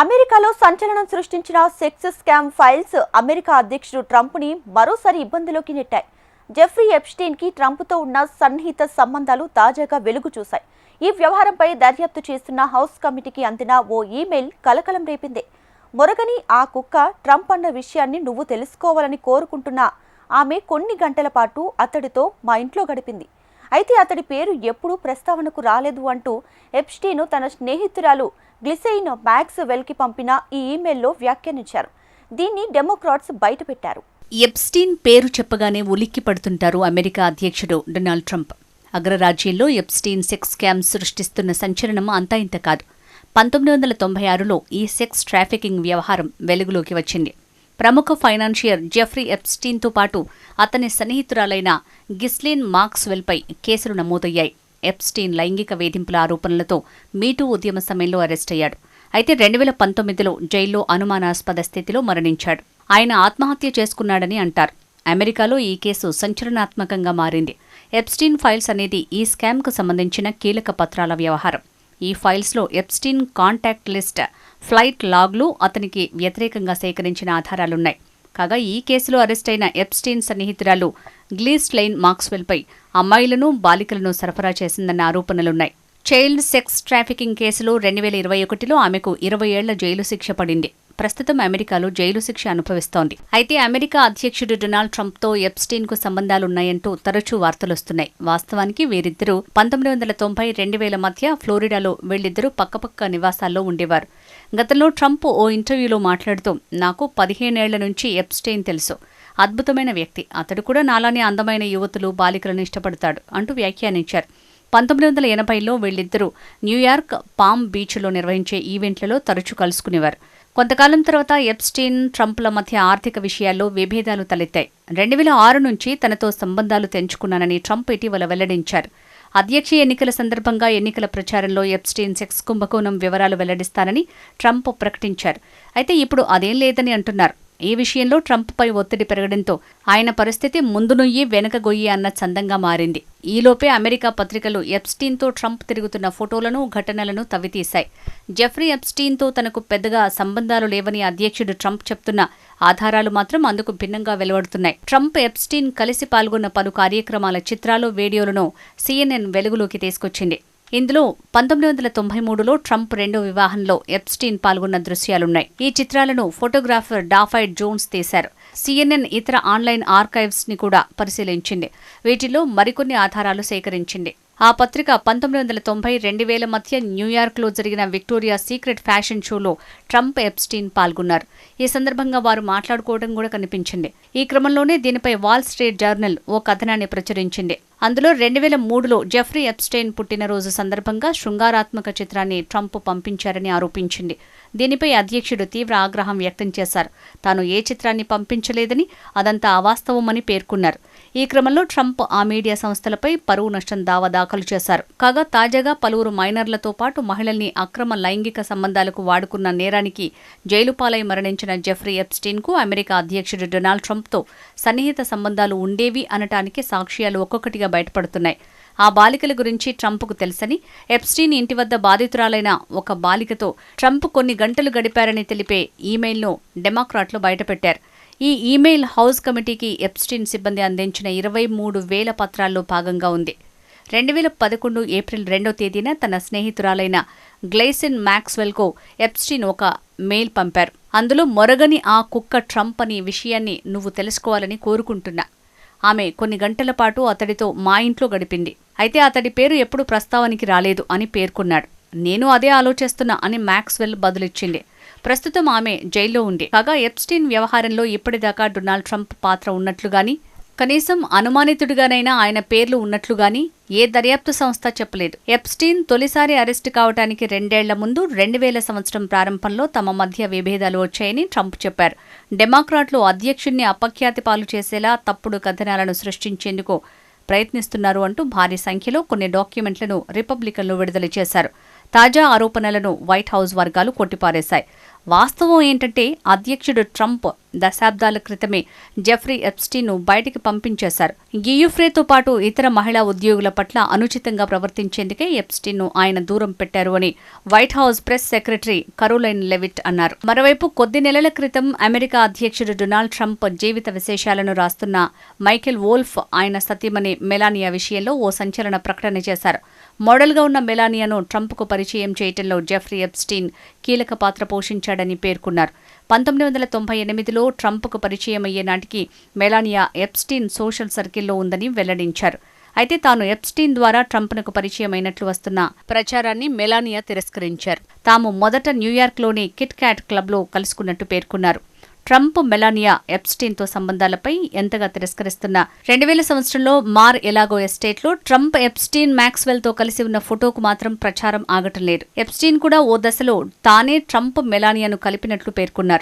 అమెరికాలో సంచలనం సృష్టించిన సెక్స్ స్కామ్ ఫైల్స్ అమెరికా అధ్యక్షుడు ట్రంప్ని మరోసారి ఇబ్బందిలోకి నెట్టాయి. జెఫ్రీ ఎప్స్టీన్కి ట్రంప్తో ఉన్న సన్నిహిత సంబంధాలు తాజాగా వెలుగు చూశాయి. ఈ వ్యవహారంపై దర్యాప్తు చేస్తున్న హౌస్ కమిటీకి అందిన ఓ ఈమెయిల్ కలకలం రేపింది. మొరగని ఆ కుక్క ట్రంప్ అన్న విషయాన్ని నువ్వు తెలుసుకోవాలని కోరుకుంటున్నా. ఆమె కొన్ని గంటల పాటు అతడితో మా ఇంట్లో గడిపింది. అయితే అతడి పేరు ఎప్పుడూ ప్రస్తావనకు రాలేదు అంటూ ఎప్స్టీను తన స్నేహితురాలు గ్లిసెయిన్ మ్యాక్స్ వెల్కి పంపిన ఈ ఈమెయిల్లో వ్యాఖ్యానించారు. దీన్ని డెమోక్రాట్స్ బయటపెట్టారు. ఎప్స్టీన్ పేరు చెప్పగానే ఉలిక్కి పడుతుంటారు అమెరికా అధ్యక్షుడు డొనాల్డ్ ట్రంప్. అగ్రరాజ్యంలో ఎప్స్టీన్ సెక్స్ స్కామ్ సృష్టిస్తున్న సంచలనం అంతా ఇంత కాదు. పంతొమ్మిది వందల తొంభై ఆరులో ఈ సెక్స్ ట్రాఫికింగ్ వ్యవహారం వెలుగులోకి వచ్చింది. ప్రముఖ ఫైనాన్షియర్ జెఫ్రీ ఎప్స్టీన్తో పాటు అతని సన్నిహితురాలైన గిస్లిన్ మార్క్స్వెల్పై కేసులు నమోదయ్యాయి. ఎప్స్టీన్ లైంగిక వేధింపుల ఆరోపణలతో మీటూ ఉద్యమ సమయంలో అరెస్టయ్యాడు అయితే రెండు వేల పంతొమ్మిదిలో జైల్లో అనుమానాస్పద స్థితిలో మరణించాడు. ఆయన ఆత్మహత్య చేసుకున్నాడని అంటారు. అమెరికాలో ఈ కేసు సంచలనాత్మకంగా మారింది. ఎప్స్టీన్ ఫైల్స్ అనేది ఈ స్కామ్కు సంబంధించిన కీలక పత్రాల వ్యవహారం. ఈ ఫైల్స్లో ఎప్స్టీన్ కాంటాక్ట్ లిస్ట్ ఫ్లైట్ లాగ్లు అతనికి వ్యతిరేకంగా సేకరించిన ఆధారాలున్నాయి. కాగా ఈ కేసులో అరెస్ట్ అయిన ఎప్స్టీన్ సన్నిహితురాలు గ్లీస్లైన్ మాక్స్వెల్పై అమ్మాయిలను బాలికలను సరఫరా చేసిందన్న ఆరోపణలున్నాయి. చైల్డ్ సెక్స్ ట్రాఫికింగ్ కేసులో రెండు వేల ఇరవై ఒకటిలో ఆమెకు ఇరవై ఏళ్ళ జైలు శిక్ష పడింది. ప్రస్తుతం అమెరికాలో జైలు శిక్ష అనుభవిస్తోంది. అయితే అమెరికా అధ్యక్షుడు డొనాల్డ్ ట్రంప్తో ఎప్స్టీన్కు సంబంధాలున్నాయంటూ తరచూ వార్తలొస్తున్నాయి వాస్తవానికి వీరిద్దరూ పంతొమ్మిది వందల తొంభై రెండు వేల మధ్య ఫ్లోరిడాలో వీళ్ళిద్దరూ పక్కపక్క నివాసాల్లో ఉండేవారు. గతంలో ట్రంప్ ఓ ఇంటర్వ్యూలో మాట్లాడుతూ నాకు పదిహేనేళ్ళ నుంచి ఎప్స్టైన్ తెలుసు. అద్భుతమైన వ్యక్తి. అతడు కూడా నాలానే అందమైన యువతులు బాలికలను ఇష్టపడతాడు అంటూ వ్యాఖ్యానించారు. పంతొమ్మిది వందల ఎనభైలో వీళ్ళిద్దరూ న్యూయార్క్ పామ్ బీచ్లో నిర్వహించే ఈవెంట్లలో తరచూ కలుసుకునేవారు. కొంతకాలం తర్వాత ఎప్స్టీన్ ట్రంప్ల మధ్య ఆర్థిక విషయాల్లో విభేదాలు తలెత్తాయి. రెండు వేల ఆరు నుంచి తనతో సంబంధాలు తెంచుకున్నానని ట్రంప్ ఇటీవల వెల్లడించారు. అధ్యక్ష ఎన్నికల సందర్భంగా ఎన్నికల ప్రచారంలో ఎప్స్టీన్ సెక్స్ కుంభకోణం వివరాలు వెల్లడిస్తానని ట్రంప్ ప్రకటించారు. అయితే ఇప్పుడు అదేం లేదని అంటున్నారు. ఈ విషయంలో ట్రంప్పై ఒత్తిడి పెరగడంతో ఆయన పరిస్థితి ముందు నుయ్యి వెనక గొయ్యి అన్న చందంగా మారింది. ఈలోపే అమెరికా పత్రికలు ఎప్స్టీన్తో ట్రంప్ తిరుగుతున్న ఫోటోలను ఘటనలను తవ్వితీశాయి. జెఫ్రీ ఎప్స్టీన్తో తనకు పెద్దగా సంబంధాలు లేవని అధ్యక్షుడు ట్రంప్ చెప్తున్న ఆధారాలు మాత్రం అందుకు భిన్నంగా వెలువడుతున్నాయి. ట్రంప్ ఎప్స్టీన్ కలిసి పాల్గొన్న పలు కార్యక్రమాల చిత్రాలు వీడియోలను సీఎన్ఎన్ వెలుగులోకి తీసుకొచ్చింది. ఇందులో పంతొమ్మిది వందల తొంభై మూడులో ట్రంప్ రెండో వివాహంలో ఎప్స్టీన్ పాల్గొన్న దృశ్యాలున్నాయి. ఈ చిత్రాలను ఫోటోగ్రాఫర్ డాఫైడ్ జోన్స్ తీశారు. సిఎన్ఎన్ ఇతర ఆన్లైన్ ఆర్కైవ్స్ని కూడా పరిశీలించింది. వీటిలో మరికొన్ని ఆధారాలు సేకరించింది. ఆ పత్రిక పంతొమ్మిది వందల తొంభై రెండు వేల మధ్య న్యూయార్క్లో జరిగిన విక్టోరియా సీక్రెట్ ఫ్యాషన్ షోలో ట్రంప్ ఎప్స్టీన్ పాల్గొన్నారు. ఈ సందర్భంగా వారు మాట్లాడుకోవడం కూడా కనిపించింది. ఈ క్రమంలోనే దీనిపై వాల్ స్ట్రీట్ జర్నల్ ఓ కథనాన్ని ప్రచురించింది. అందులో రెండు వేల మూడులో జెఫ్రీ ఎప్స్టైన్ పుట్టినరోజు సందర్భంగా శృంగారాత్మక చిత్రాన్ని ట్రంప్ పంపించారని ఆరోపించింది. దీనిపై అధ్యక్షుడు తీవ్ర ఆగ్రహం వ్యక్తం చేశారు. తాను ఏ చిత్రాన్ని పంపించలేదని అదంతా అవాస్తవమని పేర్కొన్నారు. ఈ క్రమంలో ట్రంప్ ఆ మీడియా సంస్థలపై పరువు నష్టం దావా దాఖలు చేశారు. కాగా తాజాగా పలువురు మైనర్లతో పాటు మహిళల్ని అక్రమ లైంగిక సంబంధాలకు వాడుకున్న నేరానికి జైలు పాలై మరణించిన జెఫ్రీ ఎప్స్టీన్కు అమెరికా అధ్యక్షుడు డొనాల్డ్ ట్రంప్తో సన్నిహిత సంబంధాలు ఉండేవి అనటానికి సాక్ష్యాలు ఒక్కొక్కటిగా బయటపడుతున్నాయి. ఆ బాలికల గురించి ట్రంప్కు తెలుసని ఎప్స్టీన్ ఇంటి వద్ద బాధితురాలైన ఒక బాలికతో ట్రంప్ కొన్ని గంటలు గడిపారని తెలిపే ఈమెయిల్ను డెమోక్రాట్లు బయటపెట్టారు. ఈ ఈమెయిల్ హౌస్ కమిటీకి ఎప్స్టీన్ సిబ్బంది అందించిన ఇరవై మూడు వేల పత్రాల్లో భాగంగా ఉంది. రెండు వేల పదకొండు ఏప్రిల్ రెండో తేదీన తన స్నేహితురాలైన గ్లైసిన్ మ్యాక్స్వెల్కు ఎప్స్టీన్ ఒక మెయిల్ పంపారు. అందులో మొరగని ఆ కుక్క ట్రంప్ అనే విషయాన్ని నువ్వు తెలుసుకోవాలని కోరుకుంటున్నా. ఆమె కొన్ని గంటల పాటు అతడితో మా ఇంట్లో గడిపింది. అయితే అతడి పేరు ఎప్పుడు ప్రస్తావనకి రాలేదు అని పేర్కొన్నాడు. నేను అదే ఆలోచిస్తున్నా అని మ్యాక్స్వెల్ బదులిచ్చింది. ప్రస్తుతం ఆమె జైల్లో ఉంది. కాగా ఎప్స్టీన్ వ్యవహారంలో ఇప్పటిదాకా డొనాల్డ్ ట్రంప్ పాత్ర ఉన్నట్లుగాని కనీసం అనుమానితుడిగానైనా ఆయన పేర్లు ఉన్నట్లుగాని ఏ దర్యాప్తు సంస్థ చెప్పలేదు. ఎప్స్టీన్ తొలిసారి అరెస్టు కావడానికి రెండేళ్ళ ముందు రెండు వేల సంవత్సరం ప్రారంభంలో తమ మధ్య విభేదాలు వచ్చాయని ట్రంప్ చెప్పారు. డెమోక్రాట్లు అధ్యక్షుణ్ణి అపఖ్యాతి పాలు చేసేలా తప్పుడు కథనాలను సృష్టించేందుకు ప్రయత్నిస్తున్నారు అంటూ భారీ సంఖ్యలో కొన్ని డాక్యుమెంట్లను రిపబ్లికన్లు విడుదల చేశారు. తాజా ఆరోపణలను వైట్ హౌస్ వర్గాలు కొట్టిపారేశాయి. వాస్తవం ఏంటంటే అధ్యక్షుడు ట్రంప్ దశాబ్దాల క్రితమే జెఫ్రీ ఎప్స్టీన్ను బయటికి పంపించేశారు. గియుఫ్రేతో పాటు ఇతర మహిళా ఉద్యోగుల పట్ల అనుచితంగా ప్రవర్తించేందుకే ఎప్స్టీన్ను ఆయన దూరం పెట్టారు అని White House press secretary Karoline Leavitt అన్నారు. మరోవైపు కొద్ది నెలల క్రితం అమెరికా అధ్యక్షుడు డొనాల్డ్ ట్రంప్ జీవిత విశేషాలను రాస్తున్న మైకెల్ వోల్ఫ్ ఆయన సతీమణి మెలానియా విషయంలో ఓ సంచలన ప్రకటన చేశారు. మోడల్గా ఉన్న మెలానియాను ట్రంప్కు పరిచయం చేయటంలో జెఫ్రీ ఎప్స్టీన్ కీలక పాత్ర పోషించాడని పేర్కొన్నారు. పంతొమ్మిది వందల తొంభై ఎనిమిదిలో ట్రంప్కు పరిచయం అయ్యే నాటికి మెలానియా ఎప్స్టీన్ సోషల్ సర్కిల్లో ఉందని వెల్లడించారు. అయితే తాను ఎప్స్టీన్ ద్వారా ట్రంప్నకు పరిచయమైనట్లు వస్తున్న ప్రచారాన్ని మెలానియా తిరస్కరించారు. తాము మొదట న్యూయార్క్లోని కిట్ క్యాట్ క్లబ్లో కలుసుకున్నట్టు పేర్కొన్నారు. ట్రంప్ మెలానియా ఎప్స్టీన్తో సంబంధాలపై ఎంతగా తిరస్కరిస్తున్న రెండు వేల సంవత్సరంలో మార్ ఎలాగో ఎస్టేట్లో ట్రంప్ ఎప్స్టీన్ మ్యాక్స్వెల్తో కలిసి ఉన్న ఫోటోకు మాత్రం ప్రచారం ఆగటం లేదు. ఎప్స్టీన్ కూడా ఓ దశలో తానే ట్రంప్ మెలానియాను కలిపినట్లు పేర్కొన్నారు.